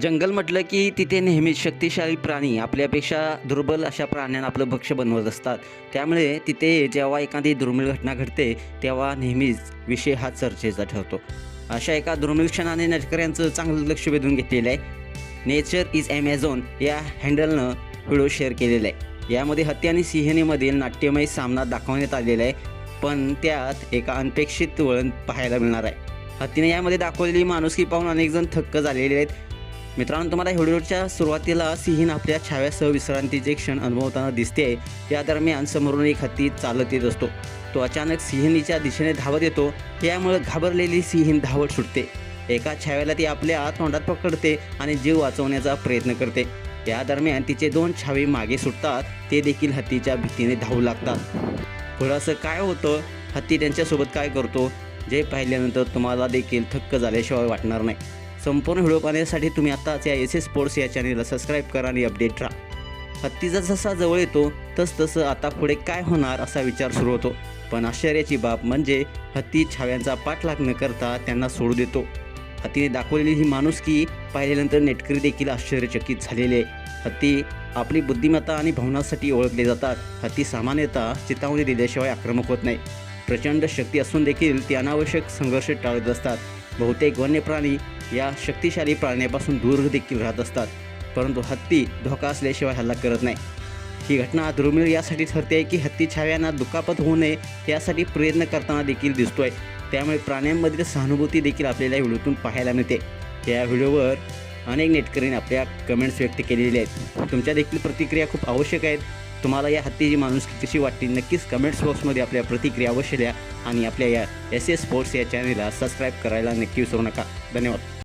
जंगल म्हटलं की तिथे नेहमीच शक्तिशाली प्राणी आपल्यापेक्षा दुर्बल अशा प्राण्यांना आपलं भक्ष बनवत असतात. त्यामुळे तिथे जेव्हा एखादी दुर्मिळ घटना घडते तेव्हा नेहमीच विषय हा चर्चेचा ठरतो. अशा एका दुर्मिळ क्षणाने नेटकऱ्यांचं चांगलं लक्ष वेधून घेतलेलं आहे. नेचर इज ॲमेझॉन या हँडलनं व्हिडिओ शेअर केलेला आहे. यामध्ये हत्ती आणि सिंहणीमधील नाट्यमय सामना दाखवण्यात आलेला आहे पण त्यात एका अनपेक्षित वळण पाहायला मिळणार आहे. हत्तीने यामध्ये दाखवलेली माणुसकी पाहून अनेक जण थक्क झालेले आहेत. मित्रांनो तुम्हाला व्हिडिओच्या सुरुवातीला सिंहीण आपल्या छाव्यासह विश्रांतीचे क्षण अनुभवताना दिसते या दरम्यान समोरून एक हत्ती चालत येत असतो. तो अचानक सिंहनीच्या दिशेने धावत येतो यामुळे घाबरलेली सिंहीण धावत सुटते. एका छाव्याला ती आपल्या तोंडात पकडते आणि जीव वाचवण्याचा प्रयत्न करते. या दरम्यान तिचे दोन छावे मागे सुटतात ते देखील हत्तीच्या भीतीने धावू लागतात. पुढं असं काय होतं? हत्ती त्यांच्यासोबत काय करतो? जे पाहिल्यानंतर तुम्हाला देखील थक्क झाल्याशिवाय वाटणार नाही. संपूर्ण व्हिडिओ पाहण्यासाठी तुम्ही आत्ताच या एस एस स्पोर्ट्स या चॅनेलला सबस्क्राईब करा आणि अपडेट राहा. हत्तीचा जसा जवळ येतो तस तसं आता पुढे काय होणार असा विचार सुरू होतो. पण आश्चर्याची बाब म्हणजे हत्ती छाव्यांचा पाठलाग न करता त्यांना सोडू देतो. हत्तीने दाखवलेली ही माणुसकी पाहिल्यानंतर नेटकरी देखील आश्चर्यचकित झालेले. आहे. हत्ती आपली बुद्धिमत्ता आणि भावनासाठी ओळखले जातात. हत्ती सामान्यतः चितावणी दिल्याशिवाय आक्रमक होत नाही. प्रचंड शक्ती असून देखील ते अनावश्यक संघर्ष टाळत असतात. बहुतेक वन्य प्राणी या शक्तिशाली प्राण्यापासून दूर देखील राहत असतात परंतु हत्ती धोका असल्याशिवाय हल्ला करत नाही. ही घटना दुर्मिळ यासाठी ठरते की हत्ती छाव्यांना दुखापत होऊ नये यासाठी प्रयत्न करताना देखील दिसतोय. त्यामुळे प्राण्यांमधील सहानुभूती देखील आपल्याला व्हिडिओतून पाहायला मिळते. या व्हिडिओवर अनेक नेटकऱ्यांनी आपल्या कमेंट्स व्यक्त केलेल्या आहेत. तुमच्या देखील प्रतिक्रिया खूप आवश्यक आहेत. तुम्हाला या हत्तीची माणुसकी कशी वाटते नक्कीच कमेंट्स बॉक्समध्ये आपल्या प्रतिक्रिया अवश्य द्या आणि आपल्या या एस एस स्पोर्ट्स या चॅनेलला सबस्क्राईब करायला नक्की विसरू नका. धन्यवाद.